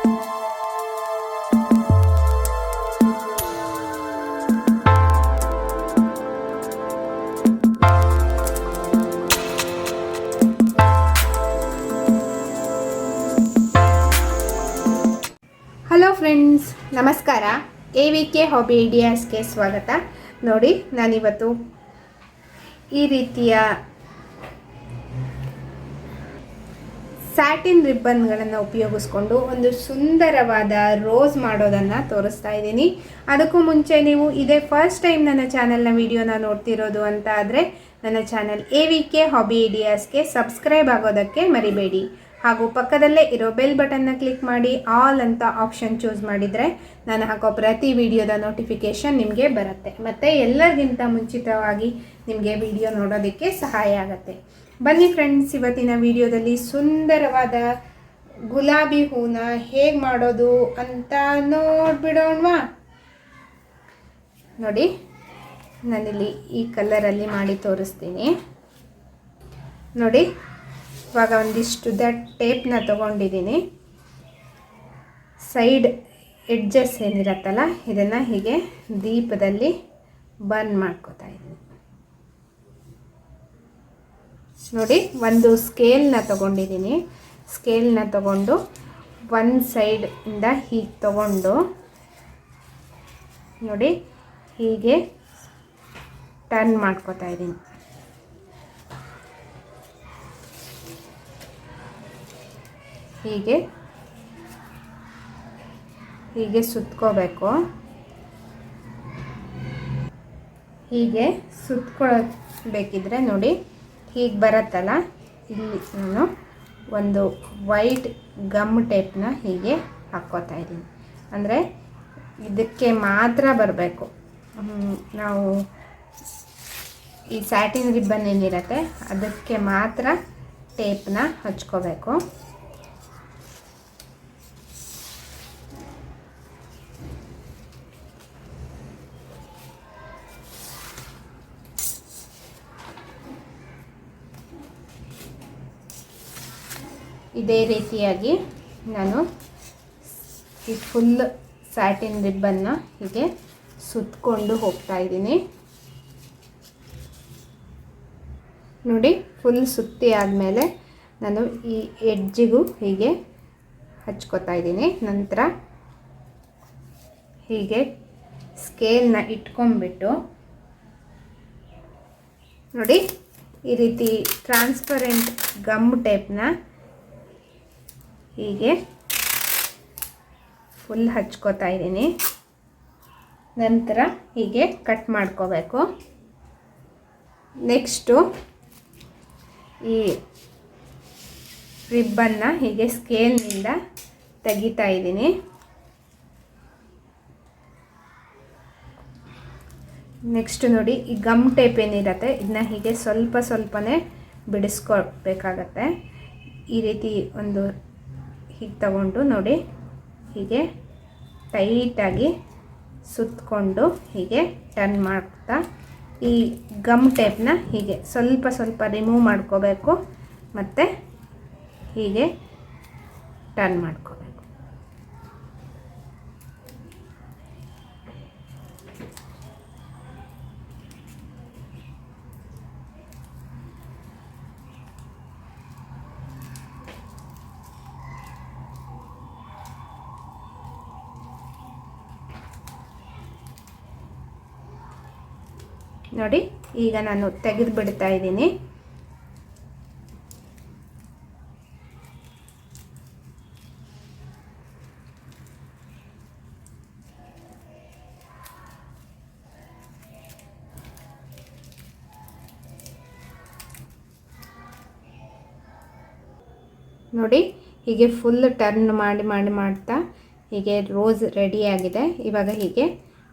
Hello friends. ನಮಸ್ಕಾರ. A V K hobby ಐಡಿಯಾಸ್ಗೆ ಸ್ವಾಗತ. ನೋಡಿ ನಾನಿವತ್ತು ಈ ರೀತಿಯ ಸ್ಯಾಟಿನ್ ರಿಬ್ಬನ್ಗಳನ್ನು ಉಪಯೋಗಿಸ್ಕೊಂಡು ಒಂದು ಸುಂದರವಾದ ರೋಸ್ ಮಾಡೋದನ್ನು ತೋರಿಸ್ತಾ ಇದ್ದೀನಿ. ಅದಕ್ಕೂ ಮುಂಚೆ ನೀವು ಇದೇ ಫಸ್ಟ್ ಟೈಮ್ ನನ್ನ ಚಾನಲ್ನ ವಿಡಿಯೋನ ನೋಡ್ತಿರೋದು ಅಂತ ಆದರೆ, ನನ್ನ channel A V K hobby ಐಡಿಯಾಸ್ಗೆ subscribe ಆಗೋದಕ್ಕೆ ಮರಿಬೇಡಿ. ಹಾಗೂ ಪಕ್ಕದಲ್ಲೇ ಇರೋ ಬೆಲ್ ಬಟನ್ನ ಕ್ಲಿಕ್ ಮಾಡಿ ಆಲ್ ಅಂತ ಆಪ್ಷನ್ ಚೂಸ್ ಮಾಡಿದರೆ ನಾನು ಹಾಕೋ ಪ್ರತಿ ವಿಡಿಯೋದ ನೋಟಿಫಿಕೇಷನ್ ನಿಮಗೆ ಬರುತ್ತೆ. ಮತ್ತು ಎಲ್ಲರಿಗಿಂತ ಮುಂಚಿತವಾಗಿ ನಿಮಗೆ ವಿಡಿಯೋ ನೋಡೋದಕ್ಕೆ ಸಹಾಯ ಆಗುತ್ತೆ. ಬನ್ನಿ ಫ್ರೆಂಡ್ಸ್, ಇವತ್ತಿನ ವಿಡಿಯೋದಲ್ಲಿ ಸುಂದರವಾದ ಗುಲಾಬಿ ಹೂನ ಹೇಗೆ ಮಾಡೋದು ಅಂತ ನೋಡ್ಬಿಡೋಣವಾ? ನೋಡಿ, ನಾನಿಲ್ಲಿ ಈ ಕಲರಲ್ಲಿ ಮಾಡಿ ತೋರಿಸ್ತೀನಿ. ನೋಡಿ ಇವಾಗ ಒಂದಿಷ್ಟು ದಟ್ ಟೇಪ್ನ ತೊಗೊಂಡಿದ್ದೀನಿ ಸೈಡ್ ಎಡ್ಜಸ್ ಏನಿರತ್ತಲ್ಲ, ಇದನ್ನು ಹೀಗೆ ದೀಪದಲ್ಲಿ ಬರ್ನ್ ಮಾಡ್ಕೋತಾ ಇದ್ದೀನಿ. ನೋಡಿ, ಒಂದು ಸ್ಕೇಲ್ನ ತೊಗೊಂಡಿದ್ದೀನಿ ಸ್ಕೇಲ್ನ ತಗೊಂಡು ಒಂದು ಸೈಡಿಂದ ಹೀಗೆ ತಗೊಂಡು, ನೋಡಿ, ಹೀಗೆ ಟರ್ನ್ ಮಾಡ್ಕೋತಾ ಇದ್ದೀನಿ. ಹೀಗೆ. ಹೀಗೆ ಸುತ್ಕೋಬೇಕು. ಹೀಗೆ ಸುತ್ಕೊಳ್ಬೇಕಿದ್ರೆ ನೋಡಿ ಹೀಗೆ ಬರುತ್ತಲ್ಲ? ಇಲ್ಲಿ ನಾನು ಒಂದು ವೈಟ್ ಗಮ್ ಟೇಪ್ನ ಹೀಗೆ ಹಾಕ್ಕೋತಾ ಇದ್ದೀನಿ. ಅಂದರೆ ಇದಕ್ಕೆ ಮಾತ್ರ ಬರಬೇಕು. ನಾವು ಈ ಸ್ಯಾಟಿನ್ ರಿಬ್ಬನ್ ಏನಿರುತ್ತೆ ಅದಕ್ಕೆ ಮಾತ್ರ ಟೇಪ್ನ ಹಚ್ಕೋಬೇಕು. ಇದೇ ರೀತಿಯಾಗಿ ನಾನು ಈ ಫುಲ್ ಸ್ಯಾಟಿನ್ ರಿಬ್ಬನ್ನ ಹೀಗೆ ಸುತ್ತಕೊಂಡು ಹೋಗ್ತಾ ಇದ್ದೀನಿ. ನೋಡಿ ಫುಲ್ ಸುತ್ತಿ ಆದಮೇಲೆ ನಾನು ಈ ಎಡ್ಜಿಗೂ ಹೀಗೆ ಹಚ್ಕೋತಾ ಇದ್ದೀನಿ. ನಂತರ ಹೀಗೆ ಸ್ಕೇಲ್ನ ಇಟ್ಕೊಂಡ್ಬಿಟ್ಟು ನೋಡಿ, ಈ ರೀತಿ ಟ್ರಾನ್ಸ್ಪರೆಂಟ್ ಗಮ್ ಟೇಪ್ನ ಹೀಗೆ ಫುಲ್ ಹಚ್ಕೋತಾ ಇದ್ದೀನಿ. ನಂತರ ಹೀಗೆ ಕಟ್ ಮಾಡ್ಕೋಬೇಕು. ನೆಕ್ಸ್ಟು ಈ ರಿಬ್ಬನ್ನ ಹೀಗೆ ಸ್ಕೇಲ್ನಿಂದ ತೆಗಿತಾ ಇದ್ದೀನಿ. ನೆಕ್ಸ್ಟ್ ನೋಡಿ ಈ ಗಮ್ ಟೇಪ್ ಏನಿರುತ್ತೆ, ಇದನ್ನ ಹೀಗೆ ಸ್ವಲ್ಪ ಸ್ವಲ್ಪನೇ ಬಿಡಿಸ್ಕೊಳ್ಬೇಕಾಗತ್ತೆ ಈ ರೀತಿ ಒಂದು ಹೀಗೆ ತಗೊಂಡು ನೋಡಿ. ಹೀಗೆ ಟೈಟಾಗಿ ಸುತ್ತಕೊಂಡು ಹೀಗೆ ಟರ್ನ್ ಮಾಡ್ತಾ, ಈ ಗಮ್ ಟೇಪ್ನ ಹೀಗೆ ಸ್ವಲ್ಪ ಸ್ವಲ್ಪ ರಿಮೂವ್ ಮಾಡ್ಕೋಬೇಕು. ಮತ್ತು ಹೀಗೆ ಟರ್ನ್ ಮಾಡ್ಕೋಬೇಕು ನೋಡಿ, ಈಗ ನಾನು ತೆಗೆದು ಬಿಡ್ತಾ ಇದ್ದೀನಿ. ನೋಡಿ, ಹೀಗೆ ಫುಲ್ ಟರ್ನ್ ಮಾಡಿ ಮಾಡಿ, ಮಾಡ್ತಾ, ಹೀಗೆ ರೋಸ್ ರೆಡಿಯಾಗಿದೆ ಇವಾಗ ಹೀಗೆ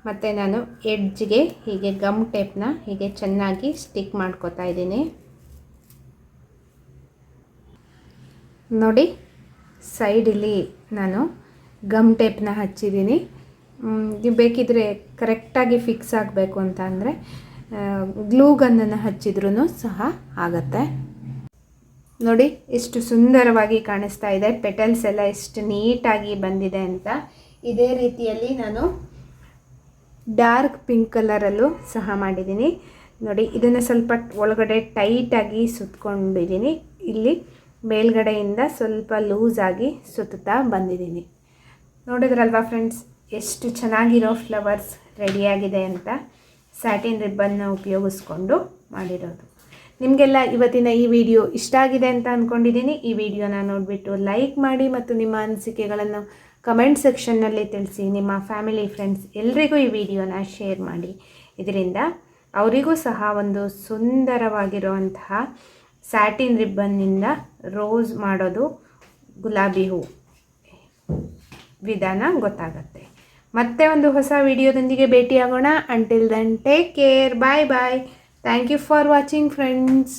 ಮತ್ತು ನಾನು ಎಡ್ಜ್ಗೆ ಹೀಗೆ ಗಮ್ ಟೇಪ್ನ ಹೀಗೆ ಚೆನ್ನಾಗಿ ಸ್ಟಿಕ್ ಮಾಡ್ಕೋತಾ ಇದ್ದೀನಿ. ನೋಡಿ, ಸೈಡಲ್ಲಿ ನಾನು ಗಮ್ ಟೇಪ್ನ ಹಚ್ಚಿದ್ದೀನಿ. ನೀವು ಬೇಕಿದ್ರೆ ಕರೆಕ್ಟಾಗಿ ಫಿಕ್ಸ್ ಆಗಬೇಕು ಅಂತ ಅಂದರೆ ಗ್ಲೂ ಗನ್ನನ್ನು ಹಚ್ಚಿದ್ರೂ ಸಹ ಆಗತ್ತೆ. ನೋಡಿ, ಎಷ್ಟು ಸುಂದರವಾಗಿ ಕಾಣಿಸ್ತಾ ಇದೆ. ಪೆಟಲ್ಸ್ ಎಲ್ಲ ಎಷ್ಟು ನೀಟಾಗಿ ಬಂದಿದೆ ಅಂತ ಇದೇ ರೀತಿಯಲ್ಲಿ ನಾನು ಡಾರ್ಕ್ ಪಿಂಕ್ ಕಲರಲ್ಲೂ ಸಹ ಮಾಡಿದ್ದೀನಿ. ನೋಡಿ, ಇದನ್ನು ಸ್ವಲ್ಪ ಒಳಗಡೆ ಟೈಟಾಗಿ ಸುತ್ಕೊಂಡಿದ್ದೀನಿ. ಇಲ್ಲಿ ಮೇಲ್ಗಡೆಯಿಂದ ಸ್ವಲ್ಪ ಲೂಸಾಗಿ ಸುತ್ತಾ ಬಂದಿದ್ದೀನಿ. ನೋಡಿದ್ರಲ್ವಾ ಫ್ರೆಂಡ್ಸ್ ಎಷ್ಟು ಚೆನ್ನಾಗಿರೋ ಫ್ಲವರ್ಸ್ ರೆಡಿಯಾಗಿದೆ ಅಂತ? ಸ್ಯಾಟಿನ್ ರಿಬ್ಬನ್ನ ಉಪಯೋಗಿಸ್ಕೊಂಡು ಮಾಡಿರೋದು. ನಿಮಗೆಲ್ಲ ಇವತ್ತಿನ ಈ ವಿಡಿಯೋ ಇಷ್ಟ ಆಗಿದೆ ಅಂತ ಅಂದ್ಕೊಂಡಿದ್ದೀನಿ ಈ ವಿಡಿಯೋನ ನೋಡಿಬಿಟ್ಟು ಲೈಕ್ ಮಾಡಿ ಮತ್ತು ನಿಮ್ಮ ಅನಿಸಿಕೆಗಳನ್ನು ಕಮೆಂಟ್ ಸೆಕ್ಷನ್ನಲ್ಲಿ ತಿಳಿಸಿ ನಿಮ್ಮ ಫ್ಯಾಮಿಲಿ ಫ್ರೆಂಡ್ಸ್ ಎಲ್ರಿಗೂ ಈ ವಿಡಿಯೋನ ಶೇರ್ ಮಾಡಿ. ಇದರಿಂದ ಅವರಿಗೂ ಸಹ ಒಂದು ಸುಂದರವಾಗಿರುವಂತಹ ಸ್ಯಾಟಿನ್ ರಿಬ್ಬನ್ನಿಂದ ರೋಸ್ ಮಾಡೋದು ಗುಲಾಬಿ ಹೂ ವಿಧಾನ ಗೊತ್ತಾಗತ್ತೆ. ಮತ್ತೆ ಒಂದು ಹೊಸ ವಿಡಿಯೋದೊಂದಿಗೆ ಭೇಟಿಯಾಗೋಣ. Until then take care bye bye thank you for watching friends